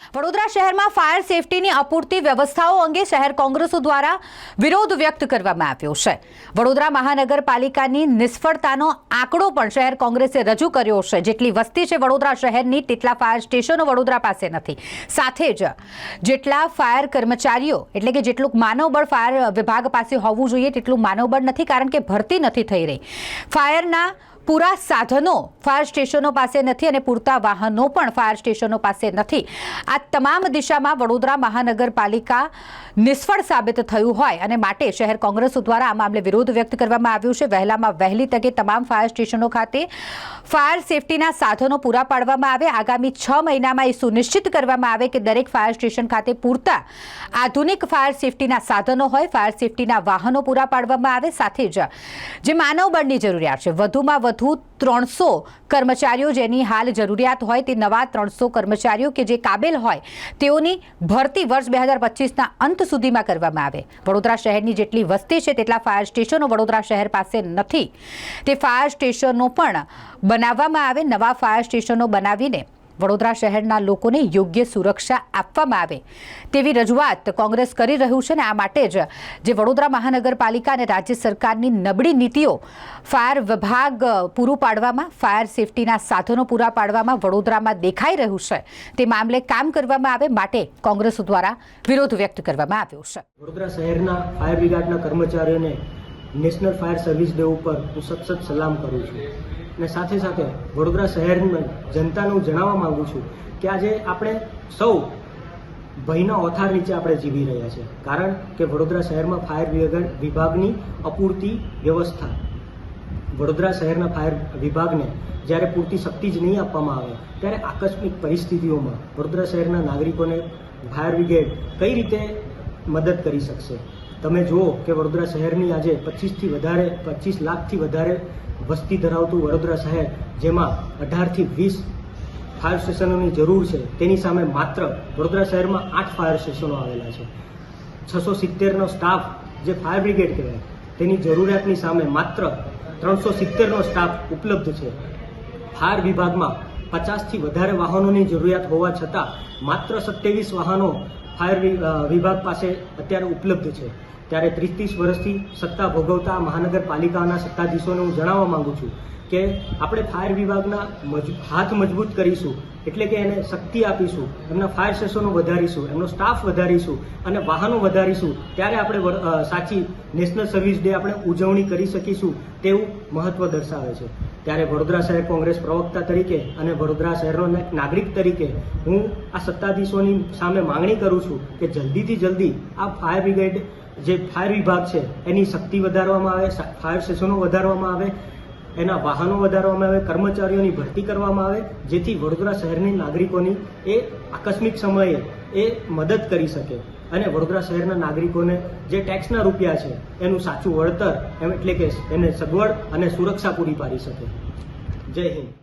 વડોદરા શહેરમાં ફાયર સેફટીની અપૂરતી વ્યવસ્થાઓ અંગે શહેર કોંગ્રેસો દ્વારા વિરોધ વ્યક્ત કરવામાં આવ્યો છે. વડોદરા મહાનગરપાલિકાની નિષ્ફળતાનો આંકડો પણ શહેર કોંગ્રેસે રજૂ કર્યો છે. જેટલી વસ્તી છે વડોદરા શહેરની, તેટલા ફાયર સ્ટેશનો વડોદરા પાસે નથી. સાથે જ જેટલા ફાયર કર્મચારીઓ, એટલે કે જેટલું માનવબળ ફાયર વિભાગ પાસે હોવું જોઈએ, તેટલું માનવબળ નથી, કારણ કે ભરતી નથી થઈ રહી. ફાયરના પૂરા સાધનો ફાયર સ્ટેશનો પાસે નથી અને પૂરતા વાહનો પણ ફાયર સ્ટેશનો પાસે નથી. આ તમામ દિશામાં વડોદરા મહાનગરપાલિકા નિષ્ફળ સાબિત થયું હોય અને માટે શહેર કોંગ્રેસ દ્વારા આ મામલે વિરોધ વ્યક્ત કરવામાં આવ્યું છે. વહેલામાં વહેલી તકે તમામ ફાયર સ્ટેશનો ખાતે ફાયર સેફટીના સાધનો પૂરા પાડવામાં આવે. આગામી છ મહિનામાં એ સુનિશ્ચિત કરવામાં આવે કે દરેક ફાયર સ્ટેશન ખાતે પૂરતા આધુનિક ફાયર સેફટીના સાધનો હોય, ફાયર સેફટીના વાહનો પૂરા પાડવામાં આવે. સાથે જ જે માનવબળની જરૂરિયાત છે, વધુમાં વધુ ત્રણસો કર્મચારીઓ જેની હાલ જરૂરિયાત હોય તે નવા ત્રણસો કર્મચારીઓ કે જે કાબેલ હોય તેઓની ભરતી વર્ષ બે હજાર પચીસના અંત સુધીમાં કરવામાં આવે. વડોદરા શહેરની જેટલી વસ્તી છે તેટલા ફાયર સ્ટેશનો વડોદરા શહેર પાસે નથી. તે ફાયર સ્ટેશનો પણ બનાવવામાં આવે, નવા ફાયર સ્ટેશનો બનાવીને વડોદરા શહેરના લોકોને યોગ્ય સુરક્ષા આપવામાં આવે તેવી રજૂઆત કોંગ્રેસ કરી રહ્યું છે ને આ માટે જ જે વડોદરા મહાનગરપાલિકા અને રાજ્ય સરકારની નબળી નીતિઓ ફાયર વિભાગ પૂરું પાડવામાં, ફાયર સેફટીના સાધનો પૂરા પાડવામાં વડોદરામાં દેખાઈ રહ્યું છે. તે મામલે કામ કરવામાં આવે માટે કોંગ્રેસ દ્વારા વિરોધ વ્યક્ત કરવામાં આવ્યો છે. વડોદરા શહેરના ફાયર બ્રિગેડના કર્મચારીઓને નેશનલ ફાયર સર્વિસ ડે ઉપર હું સતત સલામ કરું છું. અને સાથે સાથે વડોદરા શહેરની જનતાને હું જણાવવા માગું છું કે આજે આપણે સૌ ભયના ઓથાર નીચે આપણે જીવી રહ્યા છે કારણ કે વડોદરા શહેરમાં ફાયર વિભાગ- વિભાગની અપૂરતી વ્યવસ્થા. વડોદરા શહેરના ફાયર વિભાગને જ્યારે પૂરતી શક્તિ જ નહીં આપવામાં આવે, ત્યારે આકસ્મિક પરિસ્થિતિઓમાં વડોદરા શહેરના નાગરિકોને ફાયર બ્રિગેડ કઈ રીતે મદદ કરી શકશે? તમે જુઓ કે વડોદરા શહેરની આજે પચીસથી વધારે, પચીસ લાખથી વધારે વસ્તી ધરાવતું વડોદરા શહેર, જેમાં અઢારથી વીસ ફાયર સ્ટેશનોની જરૂર છે, તેની સામે માત્ર વડોદરા શહેરમાં આઠ ફાયર સ્ટેશનો આવેલા છે. છસો સિત્તેરનો સ્ટાફ જે ફાયર બ્રિગેડ કહેવાય, તેની જરૂરિયાતની સામે માત્ર ત્રણસો સિત્તેરનો સ્ટાફ ઉપલબ્ધ છે. ફાયર વિભાગમાં પચાસથી વધારે વાહનોની જરૂરિયાત હોવા છતાં, માત્ર સત્યાવીસ વાહનો ફાયર વિભાગ પાસે અત્યારે ઉપલબ્ધ છે. ત્યારે ત્રીસ ત્રીસ વર્ષથી સત્તા ભોગવતા મહાનગરપાલિકાના સત્તાધીશોને હું જણાવવા માંગુ છું કે આપણે ફાયર વિભાગના હાથ મજબૂત કરીશું, એટલે કે એને શક્તિ આપીશું, એમના ફાયર સ્ટેશનો વધારીશું, એમનો સ્ટાફ વધારીશું અને વાહનો વધારીશું, ત્યારે આપણે સાચી નેશનલ સર્વિસ ડે આપણે ઉજવણી કરી શકીશું તેવું મહત્વ દર્શાવે છે. ત્યારે વડોદરા શહેર કોંગ્રેસ પ્રવક્તા તરીકે અને વડોદરા શહેરનો નાગરિક તરીકે હું આ સત્તાધીશોની સામે માંગણી કરું છું કે જલ્દીથી જલ્દી આ ફાયર બ્રિગેડ જે ફાયર વિભાગ છે, એની શક્તિ વધારવામાં આવે ફાયર સ્ટેશનો વધારવામાં આવે, એના વાહનો વધારવામાં આવે, કર્મચારીઓની ભરતી કરવામાં આવે, જેથી વડોદરા શહેરની નાગરિકોની એ આકસ્મિક સમયે એ મદદ કરી શકે. અને વડોદરા શહેરના નાગરિકોને જે ટેક્સના રૂપિયા છે, એનું સાચું વળતર એમ એટલે કે એને સગવડ અને સુરક્ષા પૂરી પાડી શકે. જય હિન્દ.